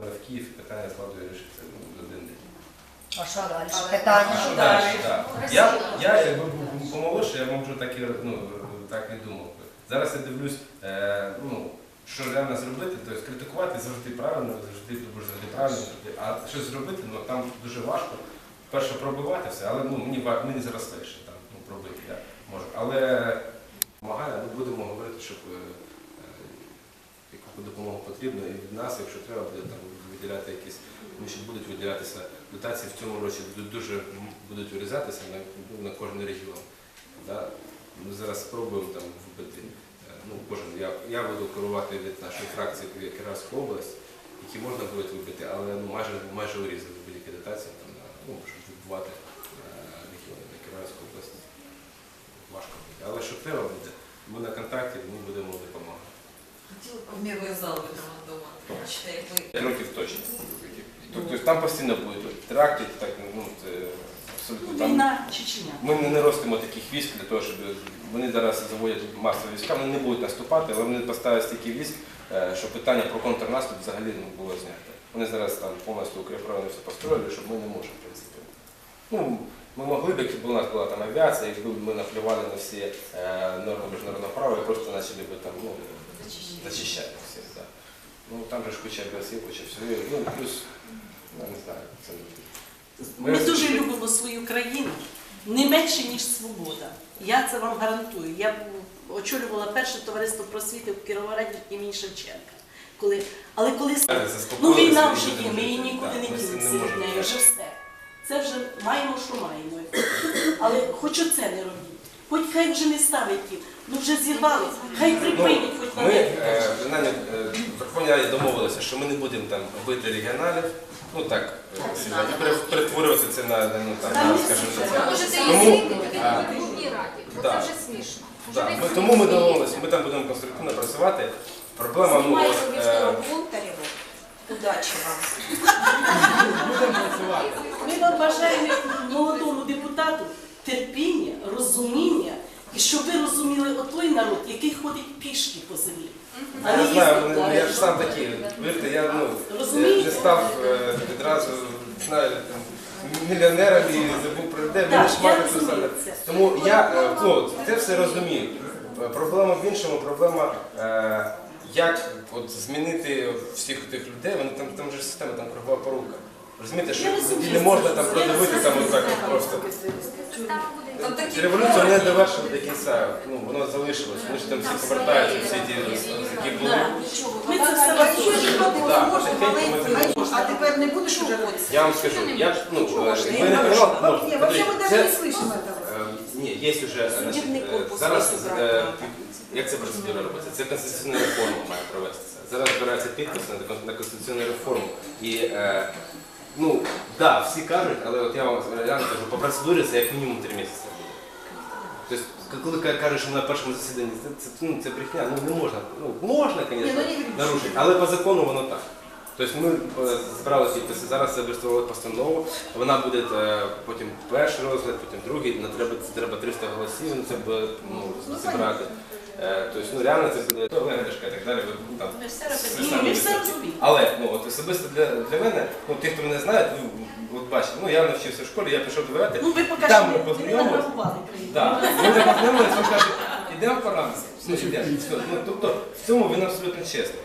в Київ питання складу вирішиться ну, за один день. А що далі? Але- Питання. Що Далі? Я, я якби був помолодше, я можу так і ну, так не думав. би. Зараз я дивлюсь, е, ну, що реально зробити, тобто критикувати завжди правильно, завжди ти будеш завжди правильно, завжди. а щось зробити, ну там дуже важко. Перше пробивати все, але ну, мені, ва- мені зараз легше там, ну, пробити я можу. Але допомагає, ну, будемо говорити, щоб е, яку допомогу потрібно і від нас, якщо треба, буде там виділяти якісь, тому що будуть виділятися дотації в цьому році дуже будуть вирізатися на, на кожен регіон. Да? Ми зараз спробуємо там вбити. е, Ну, кожен, я, я буду керувати від нашої фракції Кіровську область, які можна буде вибити, але ну, майже, майже урізали будь-які дотації там, ну, щоб відбувати е, регіони на Кіровську область. Важко буде. Але що треба буде, ми на контакті, ми будемо допомагати. Років точно. Тобто там постійно будуть теракти, так, ну, це абсолютно там. Війна Чечня. Ми не ростимо таких військ для того, щоб вони зараз заводять масові війська, вони не будуть наступати, але вони поставлять стільки військ, е, що питання про контрнаступ взагалі не було знято. Вони зараз там повністю укріпровані все построїли, щоб ми не можемо, в принципі. Ну, ми могли б, якби у нас була там авіація, якби ми наплювали на всі е, норми міжнародного права і просто почали би там ну, зачищати всіх. Да. Ну там же ж куча агресів, куча всього. Ну, плюс, ну, не знаю, це не Ми дуже любимо свою країну не менше, ніж свобода. Я це вам гарантую. Я очолювала перше товариство просвіти в Кіровограді імені Шевченка. Коли, але коли ну, війна вже є, ми її нікуди не ділимося від неї, вже все. Це вже маємо, що маємо. Але хоч оце не робіть. Хоч хай вже не ставить їх, ну вже зірвали, хай припинять хоч на Ми них. е, принаймні, е, в Верховній Раді домовилися, що ми не будемо там бити регіоналів, ну так, е, собі, і пере- перетворювати це на, ну, там, на скажімо, на це. Можете Тому, її звільнити а, в Верховній Раді. Оце да. вже смішно. Вже Да, ми, тому ми домовилися, ми там будемо конструктивно працювати. Проблема, ну, от, е, Бунтарєву. Удачі вам. будемо працювати. Ми вам бажаємо молодому депутату і щоб ви розуміли отой народ, який ходить пішки по землі. А Я не знаю, їздить вони- я ж сам такий, вірте, я ну, Розумієте? не став е, відразу, знаю, там, мільйонером і забув про мені Так, ж я мати розумію це. Тому я е, ну, це все розумію. Е, Проблема в іншому, проблема, е, як от, змінити всіх тих людей, вони там, там же система, там кругова порука. Розумієте, що Я розумію, не можна це- там я продивити там розумію, отак це от просто. Там буде Там такі Революцію не довершили до кінця, ну воно залишилось. Вони ж там всі повертаються, всі ті, які були. Да. Ми це все Да, розуміємо. потихеньку ми це А теперь не будешь уже ходить? Я вам скажу, я ну, э, Не вы не можешь. понимал, ну, Вообще, вообще мы смотрите, даже не це- слышим этого. Е, Ні, є вже значить, Судебний е, корпус зараз весь е, обрати. під- як ця процедура робиться? Це конституційна реформа має провестися. Зараз збирається підпис на кон- на конституційну реформу. І е, ну да, всі кажуть, але от я вам реально кажу, по процедурі це як мінімум три місяці. Тобто, коли ка- кажуть, що на першому засіданні це, це, ну, це брехня, ну не можна. Ну можна, звісно, ну, нарушити, але по закону воно так. Тобто ми е, збирали підписи, зараз зареєстрували постанову, вона буде е, потім перший розгляд, потім другий, треба, треба 300 голосів, ну, це буде ну, зібрати. Е, есть, ну реально це буде вигадашка і так далі. ви, там, Ми все розуміємо. самі ми все розуміємо. Але ну, от особисто для, для мене, ну ті, хто мене знає, ну от бачите, ну я навчився в школі, я пішов довіряти. Ну ви покажете, Там ми. Да. Ми вже познайомилися, він каже, ідемо по рамці. Ну, ідемо. Все. Ну, тобто в цьому він абсолютно чесний.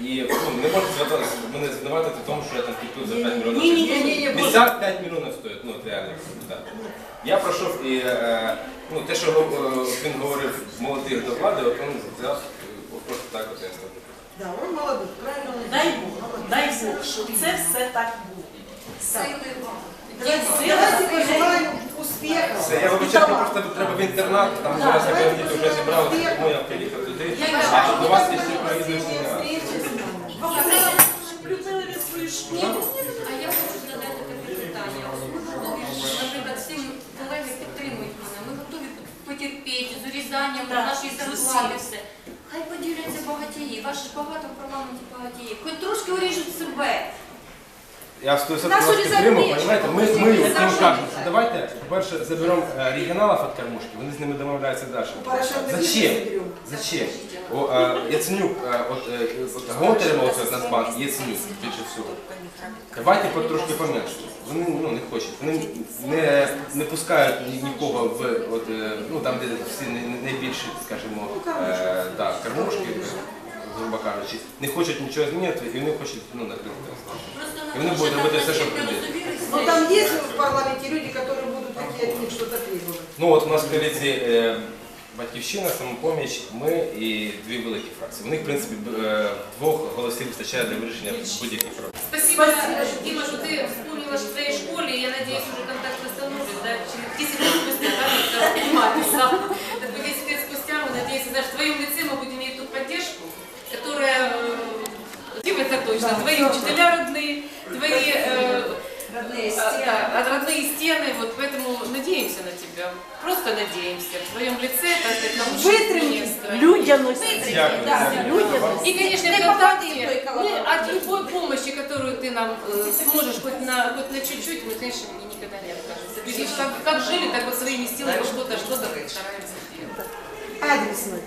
І ну, не можна звертатися, мене звинуватити в тому, що я там купив за 5 мільйонів. Ні, ні, ні, ні, ні, Місця 5 мільйонів стоять, ну от реально. Так. Я пройшов і е, ну, те, що е, він говорив молодих до влади, от він взяв е, от просто так от я скажу. Да, он молодой, правильно он Дай. Бог, Молодой. дай Бог, щоб це все так було. сили вам. Давайте пожелаем успеха. Все, я вибачаю, мені просто треба в інтернат, там зараз я вже зібрав, тому я приїхав туди. А до вас є ще проїзний Так, нашої зарплати. все. Хай поділяться багатії. ваші ж багато в парламенті багатії. Хоч трошки. Я в 100% вас підтримую, понимаєте? Ми, ми їм кажемо, що давайте, по-перше, заберемо е, регіоналів від кормушки, вони з ними домовляються далі. Зачем? Зачем? О, е, Яценюк, е, от, е, от Гонтарєва, от Нацбанк, Яценюк, більше всього. Давайте потрошки поменше. Вони ну, не хочуть. Вони не, не пускають ні- нікого в от, е, ну, там, де всі най- най- найбільші, скажімо, е, да, кормушки, грубо кажучи, не хочуть нічого змінювати і вони хочуть ну, накрити. Просто І вони будуть робити все, що прийде. Но там есть в парламенте люди, которые будут такие от них что-то требовать. Ну от у нас в коаліції е, Батьківщина, самопоміч, ми і дві великі фракції. У них, в принципі, б- е, двох голосів вистачає для вирішення будь-яких проблем. Спасибо, Дима, что ты вспомнила о своей школе. Я надеюсь, уже контакт восстановлен, да, через 10 лет Точно, твои учителя родные, твои э, Родные а, да, родные стены, вот поэтому надеемся на тебя. Просто надеемся. В твоем лице, так сказать, Витримки, людяності. Дякую. Да. Людяності. И, конечно, колокол. от любой помощи, которую ты нам э, сможешь хоть на, хоть на чуть-чуть, мы, конечно, никогда не откажемся. Как, как жили, так вот своими силами что-то, что-то стараемся делать. Адресно.